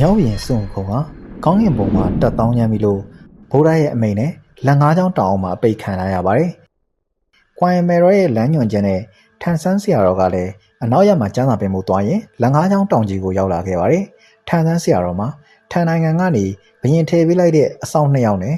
မြောက်ရင်စွန့်ခုံကကောင်းကင်ဘုံမှာတက်တောင်းညမ်းပြီလို့ဗုဒ္ဓရဲ့အမိန်နဲ့လက်ငါးချောင်းတောင်အောင်မှာအပိတ်ခံရရပါတယ်။ကွမ်မယ်ရောရဲ့လမ်းညွှန်ချက်နဲ့ထန်ဆန်းဆရာတော်ကလည်းအနောက်ရက်မှာကျမ်းစာပင်မှုသွားရင်လက်ငါးချောင်းတောင်ကြီးကိုရောက်လာခဲ့ပါတယ်။ထန်ဆန်းဆရာတော်မှာထန်နိုင်ငံကနေဘရင်ထည့်ပေးလိုက်တဲ့အဆောင်နှစ်ယောက်နဲ့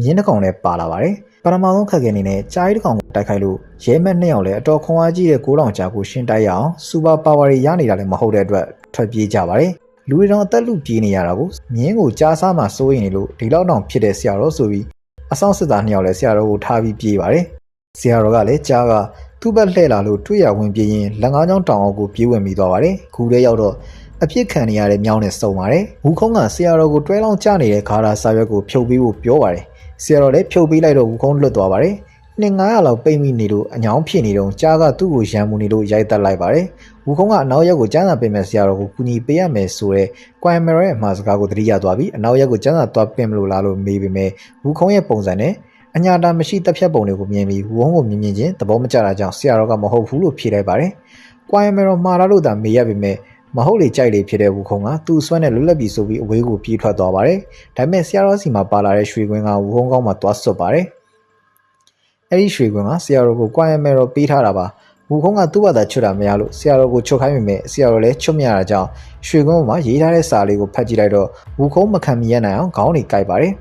မြင်းတစ်ကောင်လည်းပါလာပါတယ်။ပထမဆုံးခက်ခဲနေနဲ့ကြားရီတစ်ကောင်ကိုတိုက်ခိုက်လို့ရဲမက်နှစ်ယောက်လည်းအတော်ခွန်အားကြီးတဲ့ကိုးတောင်ကြားကိုရှင်းတိုက်ရအောင်စူပါပါဝါတွေရနေတာလည်းမဟုတ်တဲ့အတွက်ထွက်ပြေးကြပါတယ်။ လူတွေတော့အသက်လူပြေးနေရတာကိုမြင်းကိုကြားစားမှစိုးရင်လို့ဒီလောက်တောင်ဖြစ်တဲ့ဆရာတော်ဆိုပြီးအဆောင်စစ်သားနှစ်ယောက်လည်းဆရာတော်ကိုထားပြီးပြေးပါတယ်။ဆရာတော်ကလည်းကြားကသူ့ဘက်လှည့်လာလို့တွေ့ရဝင်ပြေးရင်လက်ငါးချောင်းတောင်အောင်ကိုပြေးဝင်ပြီးသွားပါတယ်။ခုတည်းရောက်တော့အပြစ်ခံနေရတဲ့မြောင်းနဲ့စုံပါတယ်။ဝူခုံးကဆရာတော်ကိုတွဲလောင်းချနေတဲ့ခါရာစာရွက်ကိုဖြုတ်ပေးဖို့ပြောပါတယ်။ဆရာတော်လည်းဖြုတ်ပေးလိုက်တော့ဝူခုံးလွတ်သွားပါတယ်။ နှစ်900လောက်ပိတ်မိနေလို့အညောင်းဖြစ်နေတော့ကြားကသူ့ကိုရံမှုနေလို့ရိုက်တက်လိုက်ပါတယ်။ဝူခုံးကအနောက်ရက်ကိုကျန်းစာပေးမဲ့ဆရာတော်ကိုကူညီပေးရမယ်ဆိုရဲကွမ်မရရဲ့အမှားစကားကိုသတိရသွားပြီးအနောက်ရက်ကိုကျန်းစာသွားပင်မလို့လားလို့မေးပေမဲ့ဝူခုံးရဲ့ပုံစံနဲ့အညာတာမရှိတက်ဖြတ်ပုံတွေကိုမြင်ပြီးဝုန်းကိုမြင်မြင်ချင်းသဘောမကျတာကြောင့်ဆရာတော်ကမဟုတ်ဘူးလို့ဖြေလိုက်ပါတယ်။ကွမ်မရမှားလာလို့သာမေးရပေမဲ့မဟုတ်လေကြိုက်လေဖြစ်တဲ့ဝူခုံကသူ့ဆွဲနဲ့လွတ်လပ်ပြီးဆိုပြီးအဝေးကိုပြေးထွက်သွားပါတယ်။ဒါပေမဲ့ဆရာတော်စီမှာပါလာတဲ့ရွှေကွင်းကဝူခုံကောင်းမှာသွားဆွတ်ပါတယ်။ အဲ့ဒီရွှေကွင်းကဆရာတော်ကိုကွမ်မဲတော်ပေးထားတာပါ။ဝူခုံကသူ့ဘာသာချွတ်တာမရလို့ဆရာတော်ကိုချုပ်ခိုင်းမိမယ်ဆရာတော်လည်းချွတ်မရတာကြောင့်ရွှေကွင်းပေါ်မှာရေးထားတဲ့စာလေးကိုဖတ်ကြည့်လိုက်တော့ဝူခုံမခံမရနိုင်အောင်ခေါင်းတွေကိုက်ပါတယ်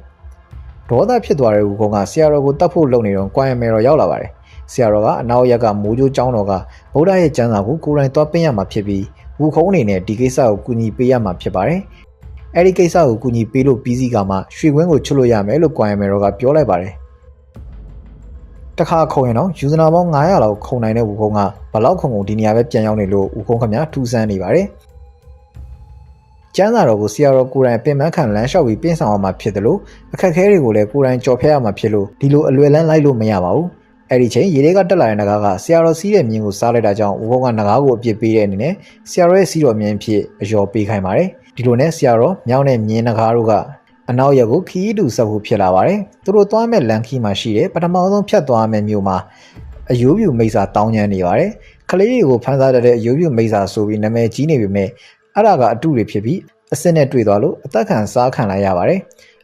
။ဒေါသဖြစ်သွားတဲ့ဝူခုံကဆရာတော်ကိုတတ်ဖို့လုပ်နေတော့ကွမ်မဲတော်ရောက်လာပါတယ်။ဆရာတော်ကအနောက်ရက်ကမိုးကြိုးကျောင်းတော်ကဗုဒ္ဓရဲ့ကျမ်းစာကိုကိုယ်တိုင်သွားပင့်ရမှာဖြစ်ပြီးဝူခုံးအနေနဲ့ဒီကိစ္စကိုကူညီပေးရမှာဖြစ်ပါတယ်။အဲဒီကိစ္စကိုကူညီပေးလို့ပြီးစီးကမှရွှေကွင်းကိုချွတ်လို့ရမယ်လို့ကွမ်ယမယ်ရောကပြောလိုက်ပါတယ်။ တခါခုံရင်တော့ယူဇနာပေါင်း900လောက်ခုံနိုင်တဲ့ဝူခုံးကဘလောက်ခုံခုံဒီနေရာပဲပြန်ရောက်နေလို့ဝူခုံးခမထူးဆန်းနေပါတယ်။ကျမ်းစာတော်ကိုဆရာတော်ကိုယ်တိုင်ပင်မခံလမ်းလျှောက်ပြီးပြင်ဆောင်အောင်မှာဖြစ်တယ်လို့အခက်အခဲတွေကိုလည်းကိုယ်တိုင်ကြော်ဖျက်ရမှာဖြစ်လို့ဒီလိုအလွယ်လန်းလိုက်လို့မရပါဘူး။အဲ့ဒီချိန်ရေတွေကတက်လာတဲ့ငကားကဆရာတော်စီးတဲ့မြင်းကိုစားလိုက်တာကြောင့်ဝုန်းကငကားကိုအပြစ်ပေးတဲ့အနေနဲ့ဆရာတော်ရဲ့စီးတော်မြင်းဖြစ်အယော်ပေးခိုင်းပါတယ်ဒီလိုနဲ့ဆရာတော်မြောင်းတဲ့မြင်းငကားတို့က အနောက်ရက်ကိုခီးတူဆက်ဖို့ဖြစ်လာပါတယ်သူတို့သွားမဲ့လန်ခီမှာရှိတဲ့ပထမဆုံးဖြတ်သွားမဲ့မြို့မှာအယိုးပြူမိစ္ဆာတောင်းကျမ်းနေပါတယ်ကလေးတွေကိုဖန်ဆားတဲ့အယိုးပြူမိစ္ဆာဆိုပြီးနာမည်ကြီးနေပေမဲ့အဲ့ဒါကအတုတွေဖြစ်ပြီးအစ်စ်နဲ့တွေ့သွားလို့အသက်ခံစားခံလိုက်ရပါတယ်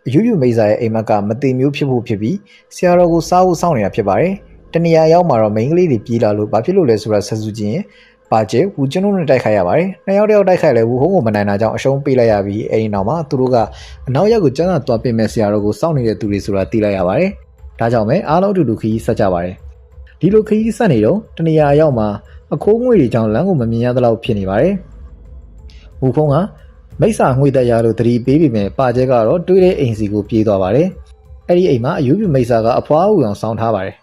အယိုးပြူမိစ္ဆာရဲ့အိမ်မက်ကမတိမျိုးဖြစ်ဖို့ဖြစ်ပြီးဆရာတော်ကိုစားဖို့စောင့်နေတာဖြစ်ပါတယ်တနေရာရောက်မှာတော့မိန်းကလေးတွေပြေးလာလို့ဘာဖြစ်လို့လဲဆိုတာဆက်စုကြည့်ရင် ပါကျဲဝူကျွန်တော်နဲ့တိုက်ခိုက်ရပါတယ်နှစ်ယောက်တယောက်တိုက်ခိုက်လဲဝူဟုံးကိုမနိုင်တာကြောင့်အရှုံးပေးလိုက်ရပြီးအဲဒီနောက်မှာသူတို့ကအနောက်ရက်ကိုကျန်းစာသွားပြင်မဲ့ဆရာတော်ကိုစောင့်နေတဲ့သူတွေဆိုတာသိလိုက်ရပါတယ်ဒါကြောင့်ပဲအားလုံးအတူတူခရီးဆက်ကြပါတယ်ဒီလိုခရီးဆက်နေတော့တနေရာရောက်မှာအခိုးငွေတွေကြောင့်လမ်းကိုမမြင်ရသလောက်ဖြစ်နေပါတယ်ဝူဖုံးကမိစ္ဆာငွေတက်ရလို့တတိပေးပြီးမယ်ပါကျဲကတော့တွေးတဲ့အိမ်စီကိုပြေးသွားပါတယ်အဲ့ဒီအိမ်မှာအယူပြမိစ္ဆာကအဖွားအူအောင်စောင်းထားပါတယ်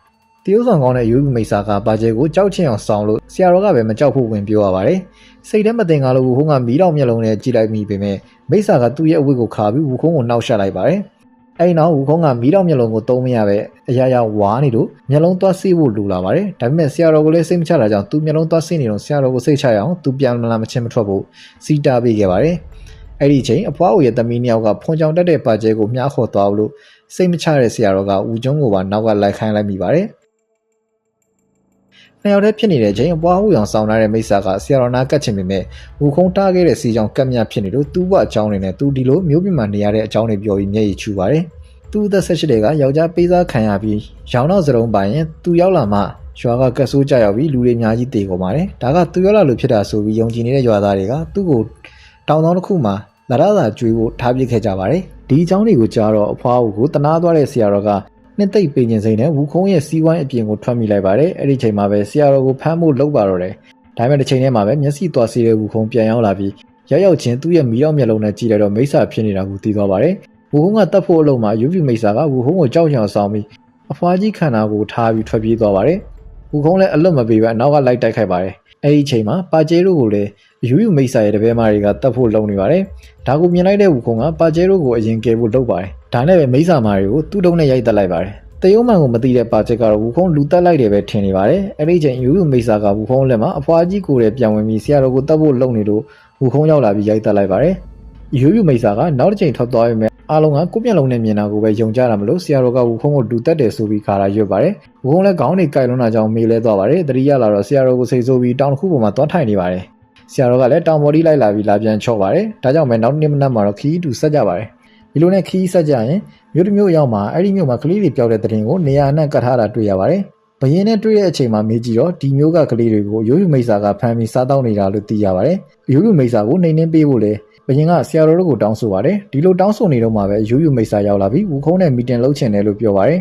တရုတ်ဆောင်ကောင်းတဲ့ယူမိစာကပါကျဲကိုကြောက်ချင်အောင်ဆောင်လို့ဆရာတော်ကပဲမကြောက်ဖို့ဝင်ပြောရပါတယ်။စိတ်ထဲမတင်ကားလို့ဝူခုံးကမီးတော်မျက်လုံးနဲ့ကြည့်လိုက်မိပေမဲ့မိစာကသူ့ရဲ့အဝတ်ကိုခါပြီးဝူခုံးကိုနှောက်ရှက်လိုက်ပါတယ်။အဲဒီနောက်ဝူခုံးကမီးတော်မျက်လုံးကိုသုံးမရပဲအရာရာဝါနေလို့မျက်လုံးသွားဆေးဖို့လူလာပါတယ်။ဒါပေမဲ့ဆရာတော်ကလည်းစိတ်မချတာကြောင့်သူ့မျက်လုံးသွားဆေးနေတော့ဆရာတော်ကိုစိတ်ချရအောင်သူပြန်မလာမချင်းမထွက်ဖို့စီတာပေးခဲ့ပါတယ်။အဲ့ဒီအချိန်အဖွားအိုရဲ့သမီးနှစ်ယောက်ကဖွန်ချောင်တက်တဲ့ပါကျဲကိုမြားခေါ်သွားလို့စိတ်မချတဲ့ဆရာတော်ကဦးကျုံးကိုပါနောက်ကလိုက်ခိုင်းလိုက်မိပါတယ်။ နှစ်ယောက်တည်းဖြစ်နေတဲ့အချိန်အပွားဟူအောင်ဆောင်ထားတဲ့မိစ္ဆာကဆရာတော်နာကတ်ချင်ပေမဲ့ဝူခုံတားခဲ့တဲ့စီကြောင်ကတ်မြဖြစ်နေလို့သူ့ဘအကြောင်းတွေနဲ့သူဒီလိုမျိုးပြမှနေရတဲ့အကြောင်းတွေပြောပြီးမျက်ရည်ချူပါတယ်။သူ့အသက်၁၈တွေကယောက်ျားပေးစားခံရပြီးရောင်တော့စရုံပိုင်ရင်သူရောက်လာမှရွာကကတ်ဆိုးကြရောက်ပြီးလူတွေအများကြီးတေကုန်ပါတယ်။ဒါကသူရောက်လာလို့ဖြစ်တာဆိုပြီးယုံကြည်နေတဲ့ရွာသားတွေကသူ့ကိုတောင်တောင်တစ်ခုမှာလာရသာကျွေးဖို့ထားပစ်ခဲ့ကြပါတယ်။ဒီအကြောင်းတွေကိုကြားတော့အဖွားကိုတနာသွားတဲ့ဆရာတော်က နှစ်သိပ်ပင်ကျင်စိမ့်နဲ့ဝူခုံးရဲ့စီးဝိုင်းအပြင်ကိုထွက်မိလိုက်ပါတယ်အဲ့ဒီချိန်မှာပဲဆရာတော်ကိုဖမ်းဖို့လုပ်ပါတော့တယ်ဒါပေမဲ့တစ်ချိန်တည်းမှာပဲမျက်စိသွားစီးတဲ့ဝူခုံးပြန်ရောက်လာပြီးရောက်ရောက်ချင်းသူ့ရဲ့မီးတော့မျက်လုံးနဲ့ကြည့်လိုက်တော့မိစ္ဆာဖြစ်နေတာကိုသိသွားပါတယ်ဝူခုံးကတတ်ဖို့အလုံးမှာယူပြမိစ္ဆာကဝူခုံးကိုကြောက်ချင်အောင်ဆောင်ပြီးအဖွားကြီးခန္ဓာကိုထားပြီးထွက်ပြေးသွားပါတယ်ဝူခုံးလည်းအလွတ်မပေးပဲအနောက်ကလိုက်တိုက်ခိုက်ပါတယ်အဲ့ဒီချိန်မှာပါကျဲတို့ကိုလည်းယူယူမိစ္ဆာရဲ့တပည့်မတွေကတတ်ဖို့လုပ်နေပါတယ်ဒါကိုမြင်လိုက်တဲ့ဝူခုံကပါကျဲတို့ကိုအရင်ကယ်ဖို့လုပ်ပါတယ် ဒါနဲ့ပဲမိစ္ဆာမာတွေကိုသူ့တုံးနဲ့ရိုက်တက်လိုက်ပါတယ်တယုံမှန်ကိုမသိတဲ့ပါချက်ကတော့ဝူဖုံးလူတက်လိုက်တယ်ပဲထင်နေပါတယ်အဲ့ဒီချိန်ယူယူမိစာကဝူဖုံးလက်မှာအဖွားကြီးကိုလည်းပြန်ဝင်ပြီးဆရာတော်ကိုတက်ဖို့လုပ်နေလို့ဝူဖုံးရောက်လာပြီးရိုက်တက်လိုက်ပါတယ်ယူယူမိစာကနောက်တစ်ချိန်ထွက်သွားပြီမဲ့အားလုံးကကိုမျက်လုံးနဲ့မြင်တာကိုပဲယုံကြတာမလို့ဆရာတော်ကဝူဖုံးကိုလူတက်တယ်ဆိုပြီးခါတာရွတ်ပါတယ်ဝူဖုံးလည်းခေါင်းတွေကိုက်လွန်းတာကြောင့်မေးလဲသွားပါတယ်တတိယလာတော့ဆရာတော်ကိုစိတ်ဆိုးပြီးတောင်တစ်ခုပေါ်မှာသွားထိုင်နေပါတယ်ဆဆရာတော်ကလည်းတောင်ပေါ်တီးလိုက်လာပြီးလာပြန်ချော့ပါတယ်ဒါကြောင့်ပဲနောက်နေ့မနက်မှာတော့ခီးတူဆက်ကြပါတယ် ဒီလိုနဲ့ခီးဆက်ကြရင်မြို့တစ်မြို့ရောက်မှာအဲ့ဒီမြို့မှာကလေးတွေပျောက်တဲ့တဲ့ရင်ကိုနေရာအနှံ့ကတ်ထားတာတွေ့ရပါတယ်ဘယင်းနဲ့တွေ့တဲ့အချိန်မှာမေးကြည့်တော့ဒီမျိုးကကလေးတွေကိုရိုးရိုးမိတ်ဆာကဖမ်းပြီးစားတောင်းနေတာလို့သိရပါတယ်ရိုးရိုးမိတ်ဆာကိုနှိမ်နှင်းပေးဖို့လေဘယင်းကဆရာတော်တို့ကိုတောင်းဆိုပါတယ်ဒီလိုတောင်းဆိုနေတော့မှပဲရိုးရိုးမိတ်ဆာရောက်လာပြီးဝူခုံးနဲ့မီတင်လုပ်ချင်တယ်လို့ပြောပါတယ်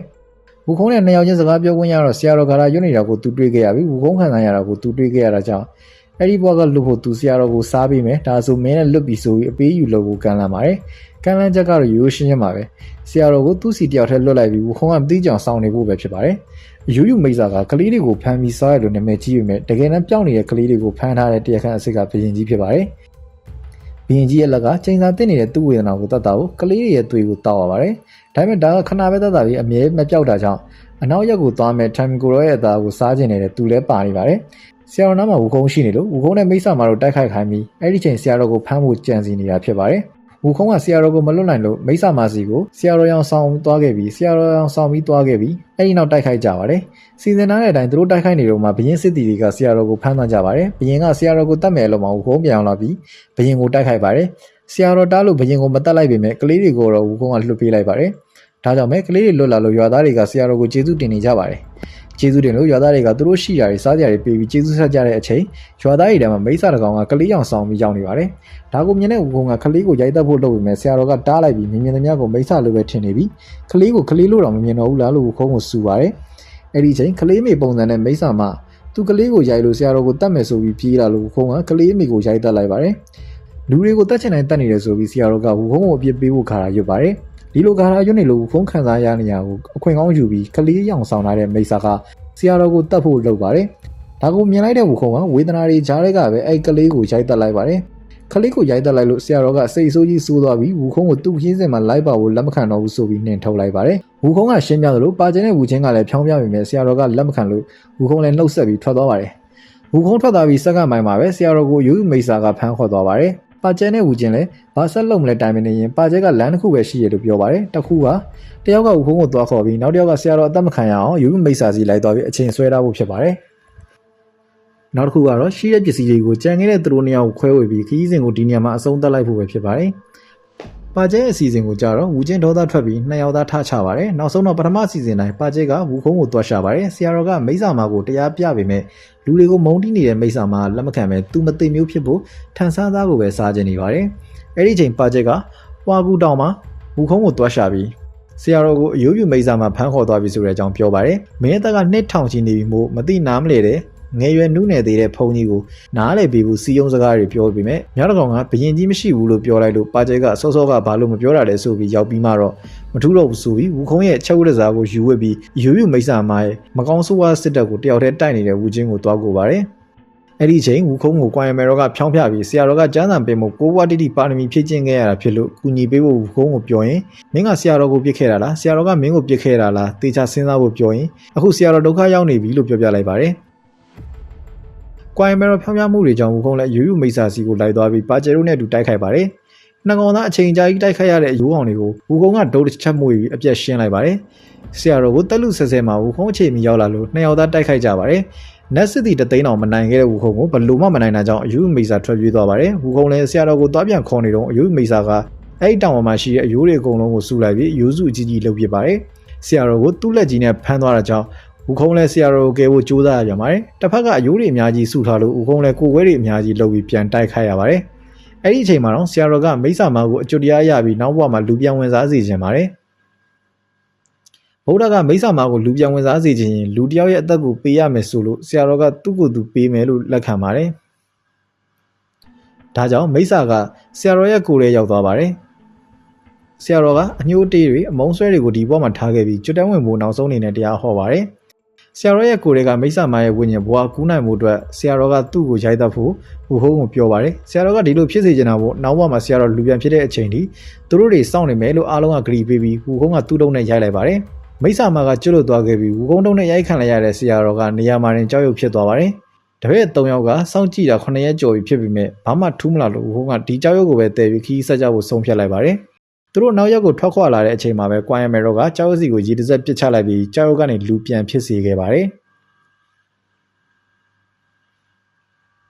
ဝူခုံးနဲ့နှစ်ယောက်ချင်းစကားပြောခွင့်ရတော့ဆရာတော်ကလာရွတ်နေတာကိုသူတွေ့ခဲ့ရပြီးဝူခုံးခံစားရတာကိုသူတွေ့ခဲ့ရတာကြောင့် အဲ့ဒီဘွားကလွတ်ဖို့သူဆရာတော်ကိုစားပေးမယ်ဒါဆိုမင်းနဲ့လွတ်ပြီဆိုပြီးအပေးယူလို့ကိုကန်လာပါတယ်ကန်လန်းချက်ကတော့ရိုးရှင်းရှင်းပါပဲဆရာတော်ကိုသူ့စီတယောက်ထဲလွတ်လိုက်ပြီးဝူခုံးကမသိကြအောင်စောင့်နေဖို့ပဲဖြစ်ပါတယ်အယူယူမိတ်ဆာကကလေးတွေကိုဖမ်းပြီးစားရလို့နာမည်ကြီးပေမဲ့တကယ်တမ်းပြောင်းနေတဲ့ကလေးတွေကိုဖမ်းထားတဲ့တရားခံအစ်စ်ကဘရင်ကြီးဖြစ်ပါတယ်ဘရင်ကြီးရဲ့လက်ကချိန်စာတင်နေတဲ့သူ့ဝေဒနာကိုတတ်တာကိုကလေးတွေရဲ့သွေးကိုတောက်ရပါတယ်ဒါပေမဲ့ဒါကခဏပဲတတ်တာပြီးအမြဲမပြောက်တာကြောင့်အနောက်ရက်ကိုသွားမဲ့ time ကိုရောရဲ့အသားကိုစားကျင်နေတဲ့သူလည်းပါနေပါတယ် ဆရာတော်နားမှာဝူကုန်းရှိနေလို့ဝူကုန်းနဲ့မိတ်ဆာမာတို့တိုက်ခိုက်ခိုင်းပြီးအဲ့ဒီချိန်ဆရာတော်ကိုဖမ်းဖို့ကြံစီနေတာဖြစ်ပါတယ်ဝူခုံးကဆရာတော်ကိုမလွတ်နိုင်လို့မိစ္ဆာမာစီကိုဆရာတော်ရောင်ဆောင်သွားခဲ့ပြီးဆရာတော်ရောင်ဆောင်ပြီးသွားခဲ့ပြီးအဲ့ဒီနောက်တိုက်ခိုက်ကြပါတယ်စီစဉ်ထားတဲ့အတိုင်းသူတို့တိုက်ခိုက်နေတော့မှဘရင်စစ်တီတွေကဆရာတော်ကိုဖမ်းသွားကြပါတယ်ဘရင်ကဆရာတော်ကိုတတ်မယ်လို့မှဝူခုံးပြန်အောင်လာပြီးဘရင်ကိုတိုက်ခိုက်ပါတယ်ဆရာတော်တားလို့ဘရင်ကိုမတတ်လိုက်ပေမဲ့ကလေးတွေကိုတော့ဝူခုံးကလွတ်ပေးလိုက်ပါတယ်ဒါကြောင့်ပဲကလေးတွေလွတ်လာလို့ရွာသားတွေကဆရာတော်ကိုကျေးဇူးတင်နေကြပါတယ် ကျေးဇူးတင်လို့ရွာသားတွေကသူတို့ရှိရာတွေစားကြတွေပေးပြီးကျေးဇူးဆက်ကြတဲ့အချိန်ရွာသားတွေထဲမှာမိစ္ဆာတကောင်ကကလေးအောင်ဆောင်ပြီးရောက်နေပါတယ်။ဒါကိုမြင်တဲ့ဦးကုန်းကကလေးကိုရိုက်တက်ဖို့လုပ်ပြီးမဲ့ဆရာတော်ကတားလိုက်ပြီးမြင်မြင်သမျှကိုမိစ္ဆာလိုပဲထင်နေပြီးကလေးကိုကလေးလို့တော့မမြင်တော့ဘူးလားလို့ဦးကုန်းကိုစူပါတယ်။အဲ့ဒီချိန်ကလေးမေပုံစံနဲ့မိစ္ဆာမသူကလေးကိုရိုက်လို့ဆရာတော်ကိုတတ်မယ်ဆိုပြီးပြေးလာလို့ဦးကုန်းကကလေးမေကိုရိုက်တက်လိုက်ပါတယ်။လူတွေကိုတတ်ချင်တိုင်းတတ်နေတယ်ဆိုပြီးဆရာတော်ကဦးကုန်းကိုအပြစ်ပေးဖို့ခါရရွတ်ပါတယ်။ ဒီလိုကာရာရွတ်နေလို့ဖုန်းခံစားရနေရကိုအခွင့်ကောင်းယူပြီးကလေးရောင်ဆောင်လာတဲ့မိစ္ဆာကဆရာတော်ကိုတတ်ဖို့လုပ်ပါတယ်။ဒါကိုမြင်လိုက်တဲ့ဝူခုံကဝေဒနာတွေကြားထဲကပဲအဲ့ကလေးကိုရိုက်တက်လိုက်ပါတယ်။ကလေးကိုရိုက်တက်လိုက်လို့ဆရာတော်ကစိတ်ဆိုးကြီးဆိုးသွားပြီးဝူခုံကိုသူ့ခင်းစင်မှာလိုက်ပါဖို့လက်မခံတော့ဘူးဆိုပြီးနှင်ထုတ်လိုက်ပါတယ်။ဝူခုံကရှင်းပြသလိုပါကျင်းတဲ့ဝူချင်းကလည်းဖြောင်းပြမိမယ်ဆရာတော်ကလက်မခံလို့ဝူခုံလည်းနှုတ်ဆက်ပြီးထွက်သွားပါတယ်။ဝူခုံထွက်သွားပြီးစက္ကန့်ပိုင်းမှာပဲဆရာတော်ကိုယူမိတ်စာကဖမ်းခေါ်သွားပါတယ်။ ပါကျဲနဲ့ဝူချင်းလည်းဘာဆက်လုံးမလဲတိုင်မနေရင်ပါကျဲကလမ်းတစ်ခုပဲရှိရလို့ပြောပါတယ်။တစ်ခုကတယောက်ကဦးဖုံးကိုသွားခေါ်ပြီးနောက်တစ်ယောက်ကဆရာတော်အသက်မခံရအောင်ယူမိတ်စာစီလိုက်သွားပြီးအချိန်ဆွဲထားဖို့ဖြစ်ပါတယ်။နောက်တစ်ခုကတော့ရှိတဲ့ပစ္စည်းတွေကိုကြံခဲ့တဲ့သူတို့နှစ်ယောက်ကိုခွဲဝေပြီးခီးစဉ်ကိုဒီနေရာမှာအဆုံးသတ်လိုက်ဖို့ပဲဖြစ်ပါတယ်။ပါကျဲအစီအစဉ်ကိုကြတော့ဝူချင်းဒေါသထွက်ပြီးနှစ်ယောက်သားထားချပါတယ်။နောက်ဆုံးတော့ပထမအစီအစဉ်တိုင်းပါကျဲကဝူခုံးကိုတွားရှာပါတယ်။ဆရာတော်ကမိတ်ဆာမာကိုတရားပြပေမဲ့ လူတွေကိုမုန်းတီးနေတဲ့မိတ်ဆာမာလက်မခံပဲသူမသိမျိုးဖြစ်ဖို့ထန်ဆန်းသားကိုပဲစားကျင်နေပါတယ်။အဲ့ဒီချိန်ပါကျဲကပွားကူတောင်မှာဝူခုံးကိုတွားရှာပြီးဆရာတော်ကိုအယိုးပြမိတ်ဆာမှာဖမ်းခေါ်သွားပြီဆိုတဲ့အကြောင်းပြောပါတယ်။မင်းသားကနှစ်ထောင်ချီနေပြီမို့မသိနားမလဲတဲ့ငယ်ရွယ်နုနယ်သေးတဲ့ဖုန်ကြီးကိုနားလေပြီးဘူးစီယုံစကားတွေပြောပြီးမြမြောက်တကောင်ကဘရင်ကြီးမရှိဘူးလို့ပြောလိုက်လို့ပါကျဲကစောစောကဘာလို့မပြောတာလဲဆိုပြီးရောက်ပြီးမှတော့ မထူးတော့ဘူးဆိုပြီးဝူခုံးရဲ့ချက်ဝတ်စားကိုယူဝစ်ပြီးယူယူမိတ်ဆာမရဲ့မကောင်းဆိုးဝါးစစ်တပ်ကိုတယောက်တည်းတိုက်နေတဲ့ဝူချင်းကိုတွားကိုပါတယ်အဲ့ဒီချိန်ဝူခုံးကိုကွိုင်မဲရောကဖြောင်းပြပြီးဆရာတော်ကကျမ်းစာပင်မို့ကိုးဝါတိတိပါရမီဖြည့်ကျင့်ခဲ့ရတာဖြစ်လို့ကူညီပေးဖို့ဝူခုံးကိုပြောရင်မင်းကဆရာတော်ကိုပြစ်ခဲ့တာလားဆရာတော်ကမင်းကိုပြစ်ခဲ့တာလားတေချာစဉ်းစားဖို့ပြောရင်အခုဆရာတော်ဒုက္ခရောက်နေပြီလို့ပြောပြလိုက်ပါတယ်ကွိုင်မဲရောဖြောင်းပြမှုတွေကြောင့်ဝူခုံးလည်းယူယူမိတ်ဆာစီကိုလိုက်သွားပြီးပါကျဲတို့နဲ့အတူတိုက်ခိုက်ပါတယ် နှကောင်သားအချိန်ကြာကြီးတိုက်ခိုက်ရတဲ့ရိုးအောင်တွေကိုဝူကုံကဒုတ်တစ်ချက်မှုပြီးအပြက်ရှင်းလိုက်ပါတယ်။ဆရာတော်ကိုတက်လူဆဲဆဲမှာဝူခုံးအခြေမီရောက်လာလို့နှစ်ယောက်သားတိုက်ခိုက်ကြပါတယ်။နက်စစ်တီတသိန်းအောင်မနိုင်ခဲ့တဲ့ဝူခုံကိုဘလို့မှမနိုင်တာကြောင့်အယူမိစာထွက်ပြေးသွားပါတယ်။ဝူခုံလည်းဆရာတော်ကိုသွားပြန်ခေါ်နေတော့အယူမိစာကအဲ့ဒီတောင်ပေါ်မှာရှိတဲ့အယိုးတွေအကုန်လုံးကိုစုလိုက်ပြီးအယိုးစုအကြီးကြီးလှုပ်ပြပါတယ်။ဆရာတော်ကိုသူ့လက်ကြီးနဲ့ဖမ်းသွားတာကြောင့်ဦးခုံးလဲဆရာတော်ကိုကဲဖို့ကြိုးစားရပြန်ပါတယ်။တစ်ဖက်ကအယိုးတွေအများကြီးစုထားလို့ဦးခုံးလဲကိုယ်ဝဲတွေအများကြီးလှုပ်ပြီးပြန်တိုက်ခိုက်ရပါတယ်။ အဲ့ဒီအချိန်မှာတော့ဆရာတော်ကမိစ္ဆာမကိုအကျွတ်တရားရပြီးနောက်ဘဝမှာလူပြန်ဝင်စားစေခြင်းပါတယ်။ဗုဒ္ဓကမိစ္ဆာမကိုလူပြန်ဝင်စားစေခြင်းရင်လူတယောက်ရဲ့အသက်ကိုပေးရမယ်ဆိုလို့ဆရာတော်ကသူ့ကိုယ်သူပေးမယ်လို့လက်ခံပါတယ်။ဒါကြောင့်မိစ္ဆာကဆရာတော်ရဲ့ကိုယ်လေးရောက်သွားပါတယ်။ဆရာတော်ကအညှိုးတေးတွေအမုန်းဆွဲတွေကိုဒီဘက်မှာထားခဲ့ပြီးကျွတ်တန်းဝင်ဖို့နောက်ဆုံးအနေနဲ့တရားဟောပါတယ်။ ဆရာတော်ရဲ့ကိုယ်တွေကမိစ္ဆာမရဲ့ဝိညာဉ်ဘွားကူးနိုင်မှုအတွက်ဆရာတော်ကသူ့ကိုရိုက်တတ်ဖို့ဟိုဟုံးကိုပြောပါတယ်ဆရာတော်ကဒီလိုဖြစ်စေချင်တာပေါ့နောက်ဘဝမှာဆရာတော်လူပြန်ဖြစ်တဲ့အချိန်ထိသူတို့တွေစောင့်နေမယ်လို့အားလုံးကဂရီပေးပြီးဟိုဟုံးကသူ့တုံးနဲ့ရိုက်လိုက်ပါတယ်မိစ္ဆာမကကျွတ်လွတ်သွားခဲ့ပြီးဝူကုန်းတုံးနဲ့ရိုက်ခံလိုက်ရတဲ့ဆရာတော်ကနေရာမှာတင်ကြောက်ရွံ့ဖြစ်သွားပါတယ်တပည့်၃ယောက်ကစောင့်ကြည့်တာ9ရက်ကျော်ပြီဖြစ်ပြီးမြဲဘာမှထူးမလာလို့ဝူကုန်းကဒီကြောက်ရွံ့ကိုပဲတည်ပြီးခီးဆက်ကြဖို့ဆုံးဖြတ်လိုက်ပါတယ် သူတို့နောက်ရက်ကိုထွက်ခွာလာတဲ့အချိန်မှာပဲကွိုင်ယမဲရောကကြောက်စီကိုရေတစက်ပစ်ချလိုက်ပြီးကြောက်ရွံ့ကနေလူပြန်ဖြစ်စေခဲ့ပါတယ်